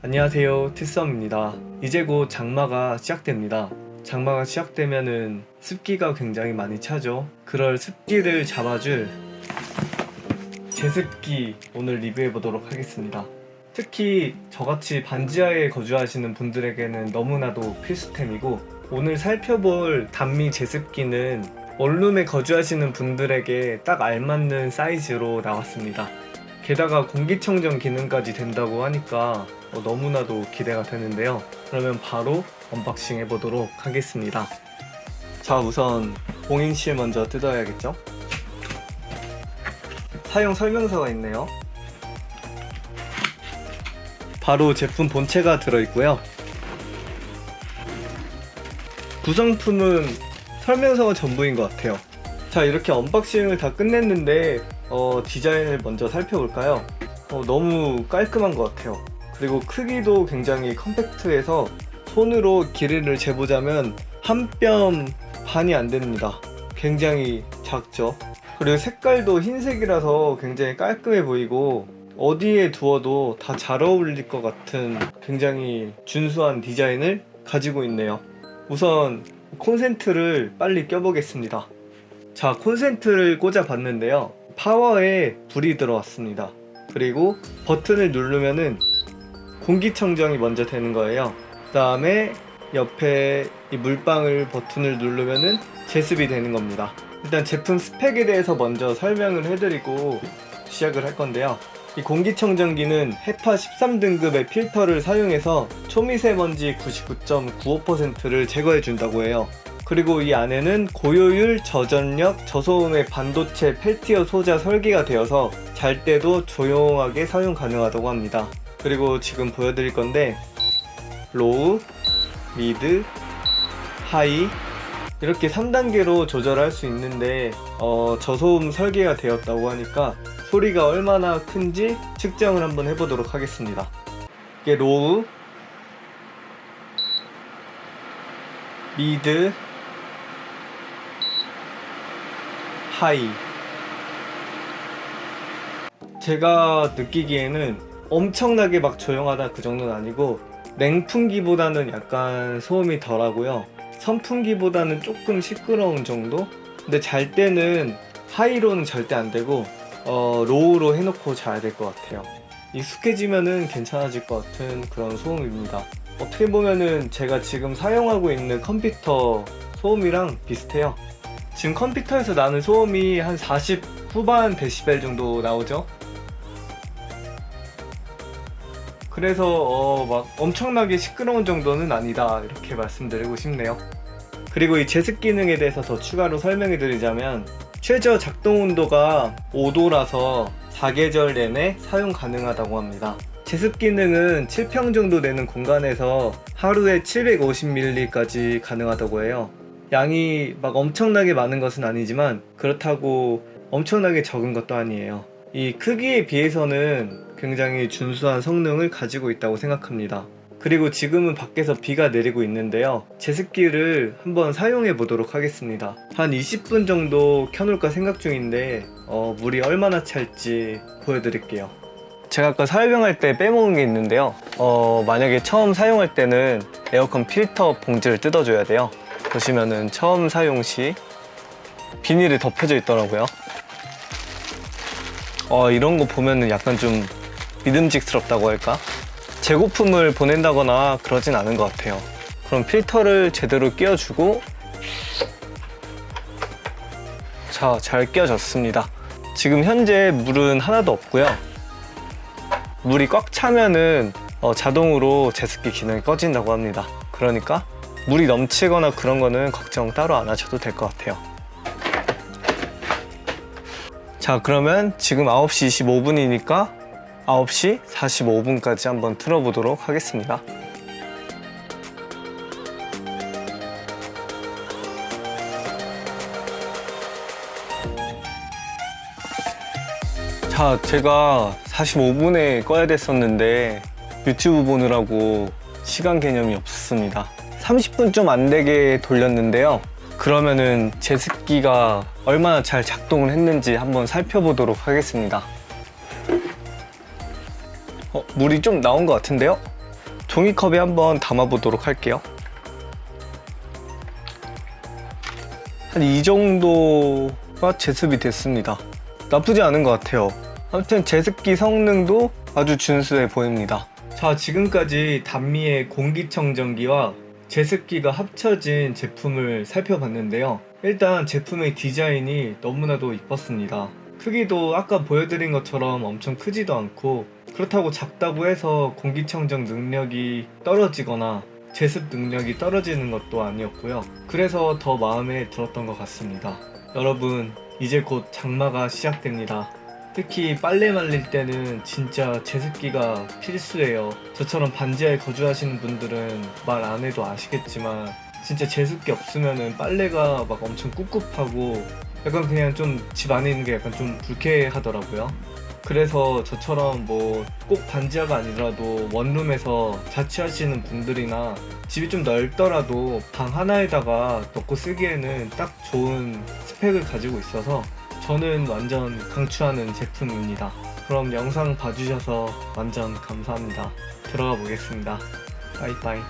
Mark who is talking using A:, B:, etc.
A: 안녕하세요 티썸입니다. 이제 곧 장마가 시작됩니다. 장마가 시작되면은 습기가 굉장히 많이 차죠. 그럴 습기를 잡아줄 제습기 오늘 리뷰해 보도록 하겠습니다. 특히 저같이 반지하에 거주하시는 분들에게는 너무나도 필수템이고 오늘 살펴볼 단미 제습기는 원룸에 거주하시는 분들에게 딱 알맞는 사이즈로 나왔습니다 게다가 공기청정 기능까지 된다고 하니까 어, 너무나도 기대가 되는데요. 그러면 바로 언박싱 해보도록 하겠습니다. 자, 우선 봉인실 먼저 뜯어야겠죠? 사용 설명서가 있네요. 바로 제품 본체가 들어있고요. 구성품은 설명서가 전부인 것 같아요. 자, 이렇게 언박싱을 다 끝냈는데 어, 디자인을 먼저 살펴볼까요? 어, 너무 깔끔한 것 같아요. 그리고 크기도 굉장히 컴팩트해서 손으로 길이를 재보자면 한 뼘 반이 안 됩니다. 굉장히 작죠. 그리고 색깔도 흰색이라서 굉장히 깔끔해 보이고 어디에 두어도 다 잘 어울릴 것 같은 굉장히 준수한 디자인을 가지고 있네요. 우선 콘센트를 빨리 껴보겠습니다. 자, 콘센트를 꽂아 봤는데요. 파워에 불이 들어왔습니다. 그리고 버튼을 누르면은 공기청정이 먼저 되는 거예요. 그 다음에 옆에 이 물방울 버튼을 누르면은 제습이 되는 겁니다. 일단 제품 스펙에 대해서 먼저 설명을 해드리고 시작을 할 건데요. 이 공기청정기는 헤파 13등급의 필터를 사용해서 초미세먼지 99.95%를 제거해 준다고 해요. 그리고 이 안에는 고효율, 저전력, 저소음의 반도체 펠티어 소자 설계가 되어서 잘 때도 조용하게 사용 가능하다고 합니다. 그리고 지금 보여드릴 건데 로우, 미드, 하이 이렇게 3단계로 조절할 수 있는데 어, 저소음 설계가 되었다고 하니까 소리가 얼마나 큰지 측정을 한번 해보도록 하겠습니다. 이게 로우, 미드, 하이. 제가 느끼기에는 엄청나게 막 조용하다 그 정도는 아니고 냉풍기보다는 약간 소음이 덜하고요. 선풍기보다는 조금 시끄러운 정도? 근데 잘 때는 하이로는 절대 안 되고 어, 로우로 해놓고 자야 될 것 같아요. 익숙해지면은 괜찮아질 것 같은 그런 소음입니다. 어떻게 보면은 제가 지금 사용하고 있는 컴퓨터 소음이랑 비슷해요. 지금 컴퓨터에서 나는 소음이 한 40 후반 데시벨 정도 나오죠. 그래서 어, 막 엄청나게 시끄러운 정도는 아니다 이렇게 말씀드리고 싶네요. 그리고 이 제습 기능에 대해서 더 추가로 설명해 드리자면 최저 작동 온도가 5도라서 4계절 내내 사용 가능하다고 합니다. 제습 기능은 7평 정도 되는 공간에서 하루에 750ml까지 가능하다고 해요. 양이 막 엄청나게 많은 것은 아니지만 그렇다고 엄청나게 적은 것도 아니에요. 이 크기에 비해서는 굉장히 준수한 성능을 가지고 있다고 생각합니다. 그리고 지금은 밖에서 비가 내리고 있는데요. 제습기를 한번 사용해 보도록 하겠습니다. 한 20분 정도 켜놓을까 생각 중인데 어, 물이 얼마나 찰지 보여드릴게요. 제가 아까 설명할 때 빼먹은 게 있는데요. 어, 만약에 처음 사용할 때는 에어컨 필터 봉지를 뜯어줘야 돼요. 보시면은 처음 사용 시 비닐이 덮여져 있더라고요. 어, 이런 거 보면은 약간 좀 믿음직스럽다고 할까? 재고품을 보낸다거나 그러진 않은 것 같아요. 그럼 필터를 제대로 끼워주고 자, 잘 끼워졌습니다. 지금 현재 물은 하나도 없고요. 물이 꽉 차면은 어, 자동으로 제습기 기능이 꺼진다고 합니다. 그러니까 물이 넘치거나 그런 거는 걱정 따로 안 하셔도 될 것 같아요. 자, 그러면 지금 9시 25분이니까 9시 45분까지 한번 틀어보도록 하겠습니다. 자, 제가 45분에 꺼야 됐었는데 유튜브 보느라고 시간 개념이 없었습니다. 30분 좀 안 되게 돌렸는데요. 그러면은 제습기가 얼마나 잘 작동을 했는지 한번 살펴보도록 하겠습니다. 어, 물이 좀 나온 것 같은데요? 종이컵에 한번 담아보도록 할게요. 한 이 정도가 제습이 됐습니다. 나쁘지 않은 것 같아요. 아무튼 제습기 성능도 아주 준수해 보입니다. 자, 지금까지 단미의 공기청정기와 제습기가 합쳐진 제품을 살펴봤는데요. 일단 제품의 디자인이 너무나도 이뻤습니다. 크기도 아까 보여드린 것처럼 엄청 크지도 않고 그렇다고 작다고 해서 공기청정 능력이 떨어지거나 제습 능력이 떨어지는 것도 아니었고요. 그래서 더 마음에 들었던 것 같습니다. 여러분, 이제 곧 장마가 시작됩니다. 특히 빨래 말릴 때는 진짜 제습기가 필수예요. 저처럼 반지하에 거주하시는 분들은 말 안 해도 아시겠지만 진짜 제습기 없으면은 빨래가 막 엄청 꿉꿉하고 약간 그냥 좀 집 안에 있는 게 약간 좀 불쾌하더라고요. 그래서 저처럼 뭐 꼭 반지하가 아니더라도 원룸에서 자취하시는 분들이나 집이 좀 넓더라도 방 하나에다가 넣고 쓰기에는 딱 좋은 스펙을 가지고 있어서 저는 완전 강추하는 제품입니다. 그럼 영상 봐주셔서 완전 감사합니다. 들어가 보겠습니다. 빠이빠이.